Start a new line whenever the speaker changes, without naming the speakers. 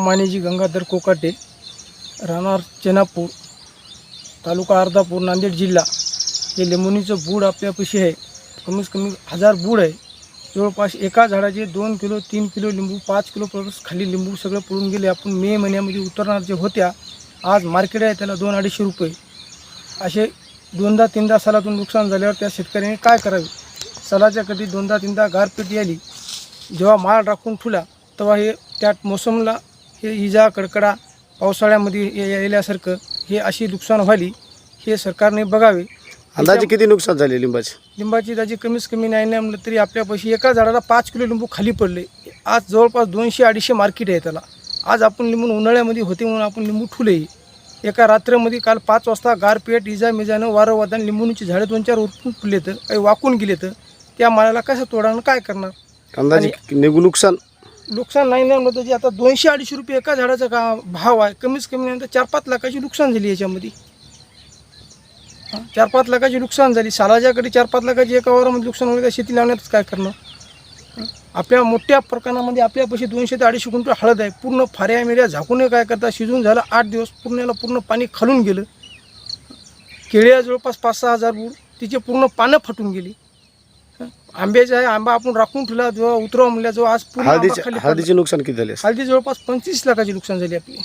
मानेजी गंगाधर कोकाटे राहणार चेनापूर तालुका अर्धापूर नांदेड जिल्हा. हे लिंबोनीचं बूड आपल्यापाशी आहे. कमीत कमी हजार बूड आहे. जवळपास एका झाडाचे दोन किलो तीन किलो लिंबू पाच किलो प्लस खाली लिंबू सगळं पडून गेले. आपण मे महिन्यामध्ये उतरणार जे होत्या आज मार्केट आहे त्याला दोन अडीचशे रुपये. असे दोनदा तीनदा सालातून नुकसान झाल्यावर त्या शेतकऱ्याने काय करावे? सालाच्या कधी दोनदा तीनदा गारपीट आली जेव्हा माल राखून ठुला तेव्हा हे त्या मोसमला हे इजा कडकडा पावसाळ्यामध्ये ये- यायल्यासारखं हे अशी नुकसान व्हाली हे सरकारने बघावे.
अंदाजे किती नुकसान झाले लिंबाचे?
लिंबाची त्याची कमीच कमी नाही नाही म्हणलं तरी आपल्यापाशी एका झाडाला पाच किलो लिंबू खाली पडले. आज जवळपास दोनशे अडीचशे मार्केट आहे त्याला. आज आपण लिंबू उन्हाळ्यामध्ये होते म्हणून आपण लिंबू ठुले. एका रात्रीमध्ये काल पाच वाजता गारपेट इजा मिजानं वारं वादन लिंबूची झाडं दोन चार उरकून फुलले तर काही वाकून गेले तर त्या मालाला कसं तोडानं काय करणार?
अंदाजे निघू नुकसान?
नुकसान नाही नाही म्हणलं जे आता दोनशे अडीचशे रुपये एका झाडाचा का भाव आहे? कमीच कमी नाही तर चार पाच लाखाची नुकसान झाली याच्यामध्ये. चार पाच लाखाची नुकसान झाली. सालाच्याकडे चार पाच लाखाची एका वारामध्ये नुकसान होईल तर शेती लावण्यातच काय करणं आपल्या मोठ्या प्रकरणामध्ये आपल्यापाशी दोनशे ते अडीचशे क्विंटल हळद आहे. पूर्ण फाऱ्या मिऱ्या झाकून काय करता? शिजून झालं आठ दिवस पूर्णला पूर्ण पाणी खालून गेलं. केळ्या जवळपास पाच सहा हजार बूड तिचे पूर्ण पानं फाटून गेली. आंब्याचे आहे आंबा आपण राखून ठेवला जेव्हा उतरवा म्हणल्या जेव्हा आज पूर्ण आंबा
हळदीचे
खाली पडला.
हळदीचे नुकसान किती झाले
हळदी जवळपास पंचवीस लाखाची नुकसान झाली आपली